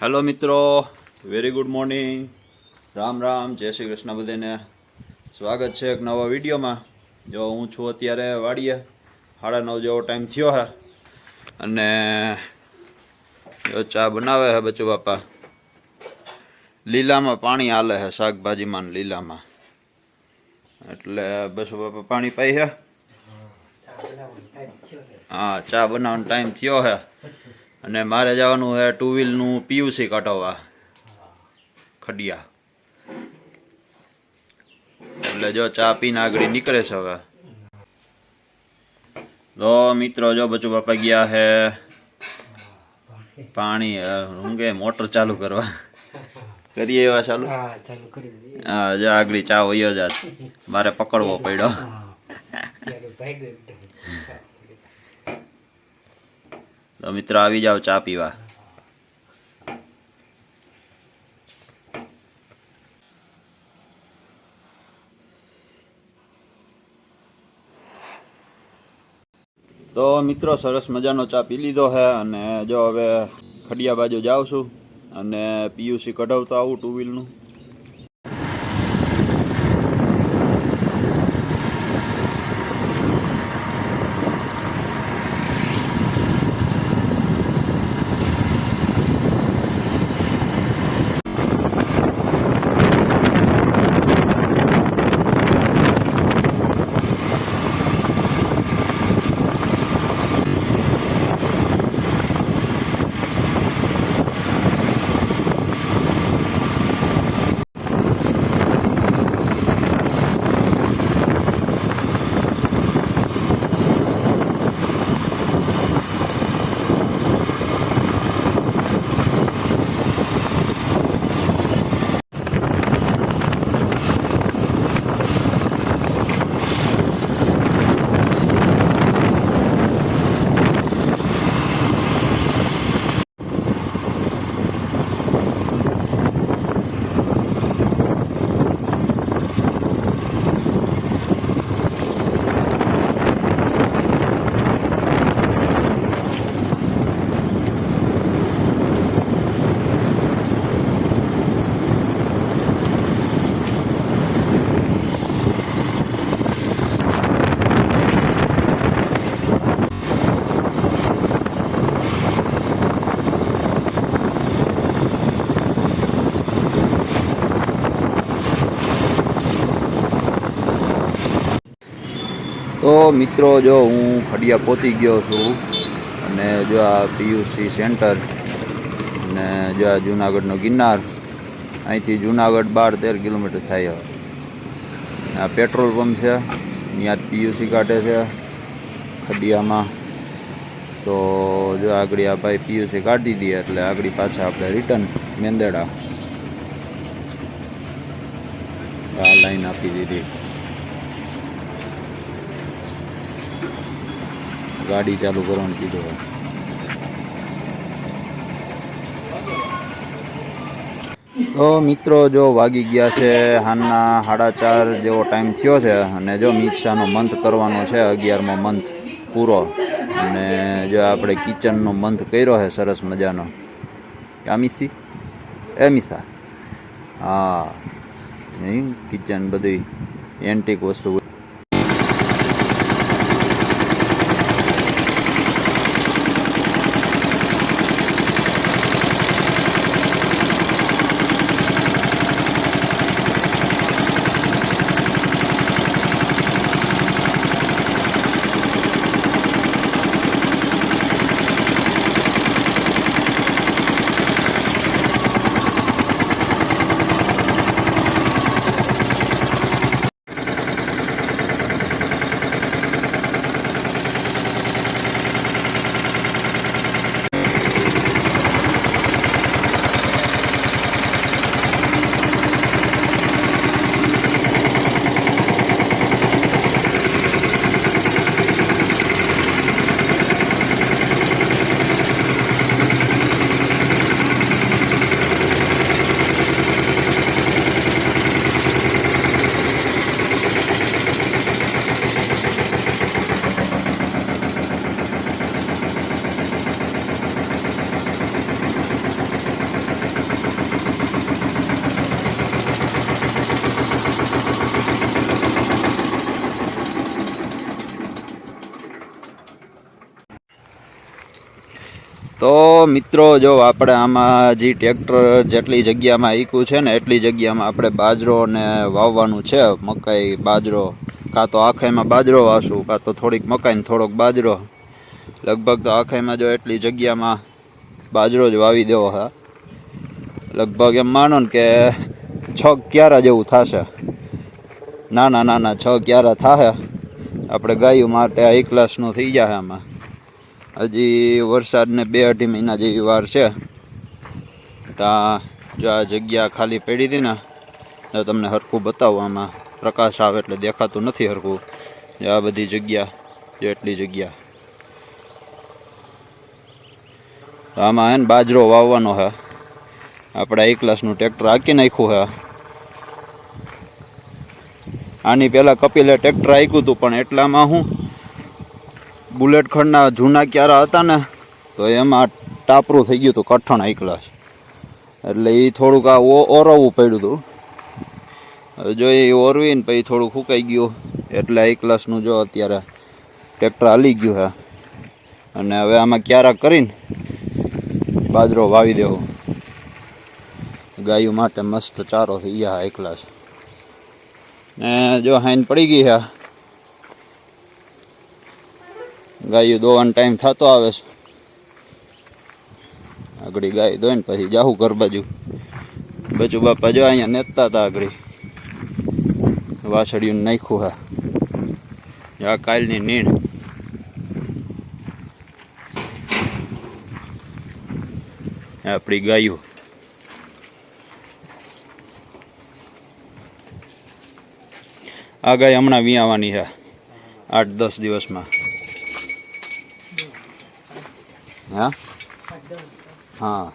Hello મિત્રો. Very good morning Ram Ram. જય શ્રી કૃષ્ણ બધાને. સ્વાગત છે એક નવા વિડીયોમાં. જો હું છું અત્યારે વાડીએ. સાડા નવ જેવો ટાઈમ થયો હે અને જો ચા બનાવે હે બચુ બાપા. લીલામાં પાણી હાલે હે શાકભાજીમાં ને લીલામાં. એટલે બસુ બાપા પાણી પાઈ હે હા ચા બનાવવાનો ટાઈમ થયો હે અને મારે જવાનું છે ટુ વ્હીલનું પીયુસી કઢાવવા ખડિયા. એટલે જો ચા પીને આગળ નીકળે છે હવે. તો મિત્રો જો બચુ બાપા ગયા હે પાણી હું કે મોટર ચાલુ કરવા. કરીએ એવા ચાલુ? હા જો આગળ ચા વયો જાત મારે પકડવો પડ્યો. તો મિત્રો, આવી જાવ ચા પીવા. તો મિત્રો, સરસ મજાનો ચા પી લીધો છે અને જો હવે ખડિયા બાજુ જાઉં છું અને પીયુસી કઢાવતો આવું ટુ વ્હીલનું. મિત્રો, જો હું ખડિયા પહોંચી ગયો છું અને જો આ પીયુસી સેન્ટર અને જો આ જુનાગઢનો ગિરનાર, અહીંથી જુનાગઢ બાર તેર કિલોમીટર થાય. આ પેટ્રોલ પંપ છે ત્યાં પીયુસી કાઢે છે, ખડિયામાં. તો જો આગળ આ ભાઈ પીયુસી કાઢી દઈએ એટલે આગળ પાછા આપણે રિટર્ન મેંદેડા. આ લાઈન આપી દીધી. ગાડી ચાલુ કરવાનું કીધું હોય. તો મિત્રો જો વાગી ગયા છે હાલના સાડા ચાર જેવો ટાઈમ થયો છે અને જો મિક્સાનો મંથ કરવાનો છે, અગિયારમો મંથ પૂરો. અને જો આપણે કિચનનો મંથ કર્યો છે, સરસ મજાનો. કામિસી એ મિસા. હા. કિચન બધી એન્ટિક વસ્તુ તો મિત્રો, જો આપણે આમાં જે ટ્રેક્ટર જેટલી જગ્યામાં ઈકું છે ને, એટલી જગ્યામાં આપણે બાજરો ને વાવવાનું છે. મકાઈ, બાજરો, કાં તો આખાઈમાં બાજરો વાવશું, કાં તો થોડીક મકાઈ ને થોડોક બાજરો. લગભગ તો આખાઈમાં જો એટલી જગ્યામાં બાજરો જ વાવી દેવો હા. લગભગ એમ માનો ને કે છ ક્યારા જેવું થશે. નાના નાના છ ક્યારા થાય આપણે ગાયું માટે એક ક્લાસનું થઈ જાય આમાં. હજી વરસાદને બે અઢી મહિના જેવી વાર છે. ત્યાં જો આ જગ્યા ખાલી પડી હતી ને તમને હરખું બતાવું આમાં પ્રકાશ આવે એટલે દેખાતું નથી હરખું. આ બધી જગ્યા જો એટલી જગ્યા આમાં એને બાજરો વાવવાનો છે આપણે એક ક્લાસનું ટ્રેક્ટર હાંકી નાખ્યું છે આની પહેલાં કપિલે ટ્રેક્ટર હાંક્યું હતું, પણ એટલામાં હું બુલેટ ખંડના જૂના ક્યારા હતા ને, તો એમાં ટાપરું થઈ ગયું હતું, કઠણ આઈકલાસ એટલે એ થોડુંક આ ઓરવવું પડ્યું હતું. જો એ ઓરવીને પછી થોડું સુકાઈ ગયું. એટલે એક ક્લાસનું જો અત્યારે ટ્રેક્ટર હાલી ગયું હા અને હવે આમાં ક્યારા કરીને બાજરો વાવી દેવો. ગાયો માટે મસ્ત ચારો થઈ ગયા એક ક્લાસ ને જો હાઈન પડી ગઈ છે ગાયું દોવાનો ટાઈમ થતો આવે છે. આગળ ગાય દોઈને પછી જાહું ઘર બાજુ. બચુ બાપા જો અહીંયા નેતા હતા આગળ. વાસળિયું નાખ્યું હા. આ કાલની નીણ. આપણી ગાયું. આ ગાય હમણાં વિયાવાની છે. આઠ દસ દિવસમાં. હા હા